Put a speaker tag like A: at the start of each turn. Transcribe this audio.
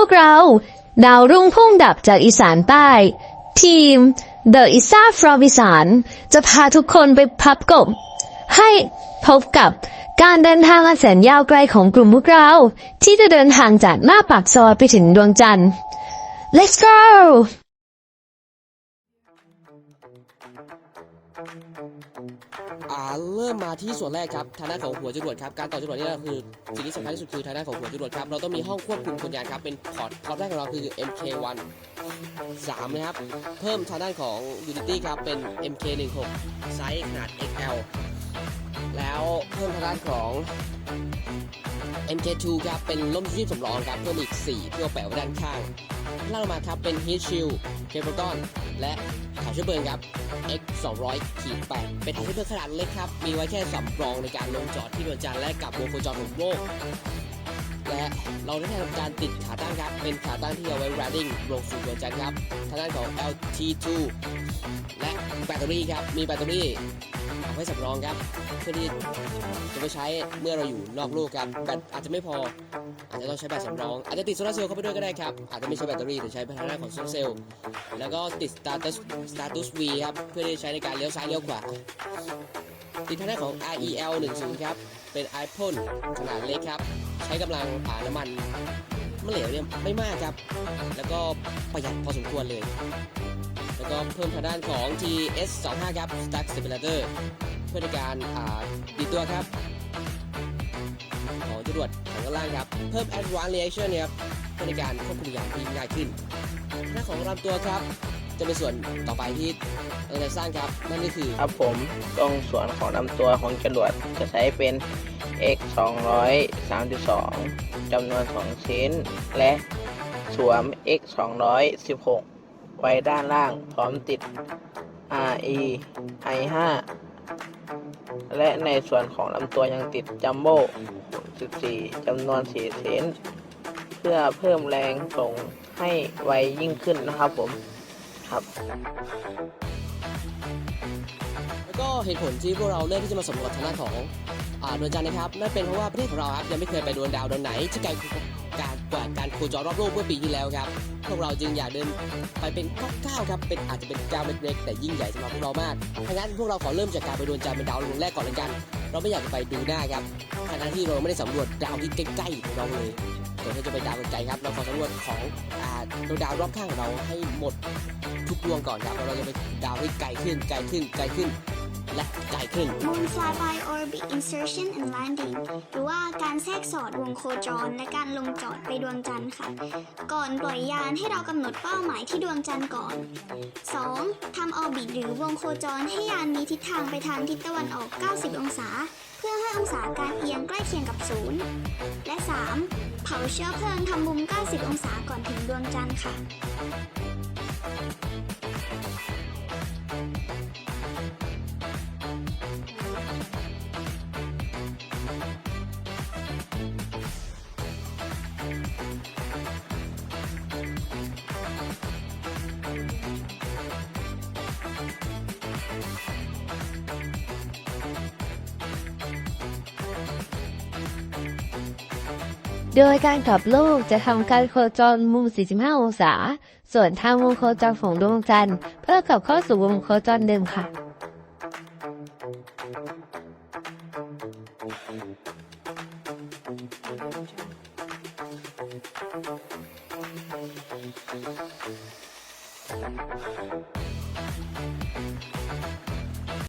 A: พวกเรา ดาวรุ่งพุ่งดับจากอีสานใต้ ทีม The Isa from อีสานจะพาทุกคนไปพับกบ ให้พบกับการเดินทางอันแสนยาวไกลของกลุ่มพวกเรา ที่จะเดินทางจากหน้าปากซอยไปถึงดวงจันทร์ let's go
B: อ่าเริ่มมาที่ส่วนแรกครับทางด้านของหัวจรวดครับการต่อจรวดนี่ก็คือสิ่งที่สำคัญที่สุดคือทางด้านของหัวจรวดครับเราต้องมีห้องควบคุมคนยานครับเป็นพอร์ตพอร์ตแรกของเราคือ MK1 3นะครับเพิ่มทางด้านของ Unity ครับเป็น MK16 ไซส์ขนาด XL แล้วเพิ่มทางด้านของ MK2 ครับเป็นล่มชีพสำรองครับเพิ่มอีก 4 เพื่อแปะไว้ด้านข้าง ล่างลงมาครับเป็น Heat Shield เคเบิลตอนและถังเชื้อเพลิงครับ X 200ขีด8เป็นถังเชื้อเพลิงขนาดเล็กครับ มีไว้แค่สำรองในการลงจอดที่ดวงจันทร์และกับวงโคจรของโลก และเราได้ทำการติดขาตั้งครับ เป็นขาตั้งที่เอาไว้ riding ลงสู่ดวงจันทร์ครับ ทางด้านของ LT2 และแบตเตอรี่ครับ มีแบตเตอรี่ ไว้สำรองครับ เพื่อที่จะไปใช้เมื่อเราอยู่นอกโลกครับแบตอาจจะไม่พอ อาจจะต้องใช้แบตสำรอง อาจจะติดโซลาร์เซลล์เข้าไปด้วยก็ได้ครับ อาจจะไม่ใช้แบตเตอรี่แต่ใช้พลังงานของโซลาร์เซลล์ แล้วก็ติด status status V ครับ เพื่อที่จะใช้ในการเลี้ยวซ้ายเลี้ยวขวา ติดทางด้านของ REL 10ครับ เป็น iPhone ขนาดเล็กครับ ใช้กำลังผ่านน้ำมันมะเหลวเนี่ยไม่มากครับ แล้วก็ประหยัดพอสมควรเลยแล้วก็เพิ่มทางด้านของ TS 25 ครับ Stack Stabilizer เพื่อในการอ่าดีดตัวครับของจรวดทางด้านล่างครับ เพิ่ม Advanced Reaction เนี่ยครับเพื่อในการควบคุมอย่านที่ง่ายขึ้นหน้าของลำตัวครับ จะเป็นส่วนต่อไปที่เราจะสร้างครับนั่นก็คือ
C: ครับผมตรงส่วนของลำตัวของจรวดจะใช้เป็น x 232จำนวน 2 ชิ้น และสวม x 216ไว้ด้านล่างพร้อมติด re i 5 และในส่วนของลำตัวยังติดจัมโบ้14จำนวน4เซนเพื่อเพิ่มแรงส่งให้ไวยิ่งขึ้นนะครับผมครับ
B: ก็เหตุผลที่พวกเราเลือกที่จะมาสำรวจทางด้านของอ่าดวงจันทร์นะครับนั่นเป็นเพราะว่าประเทศของเราครับยังไม่เคยไปดวงดาวดวงไหนที่ไกลการกว่าการโคจรรอบโลกเมื่อปีที่แล้วครับพวกเราจึงอยากเดินไปเป็นก้าวๆครับเป็นอาจจะเป็นก้าวเล็กๆแต่ยิ่งใหญ่สำหรับพวกเรามากถ้าะงั้นพวกเราขอเริ่มจากการไปดวงจันทร์เป็นดาวดวงแรกก่อนเลยกัน เราไม่อยากไปดูหน้าครับทั้งที่เราไม่ได้สำรวจดาวที่ใกล้ๆของเราเลยก่อนที่จะไปดาวไกลๆครับเราขอสำรวจของอ่าดวงดาวรอบข้างของเราให้หมดทุกดวงก่อนครับเราจะไปดาวที่ไกลขึ้นไกลขึ้นไกลขึ้น และไกลขึ้น
D: Moon Flyby Orbit Insertion and Landing หรือว่าการแทรกสอดวงโคจรและการลงจอดไปดวงจันทร์ค่ะ ก่อนปล่อยยานให้เรากำหนดเป้าหมายที่ดวงจันทร์ก่อน 2. ทำออร์บิทหรือวงโคจรให้ยานมีทิศทางไปทางทิศตะวันออก 90 องศา เพื่อให้องศาการเอียงใกล้เคียงกับศูนย์และ 3. เผาเชื้อเพลิงทำมุม 90 องศาก่อนถึงดวงจันทร์ค่ะ
A: โดยการกลับโลกจะทำการโคจรมุม 45 องศา ส่วนทางวงโคจรของดวงจันทร์เพื่อกลับเข้าสู่วงโคจรเดิมค่ะ
D: เ Thank you.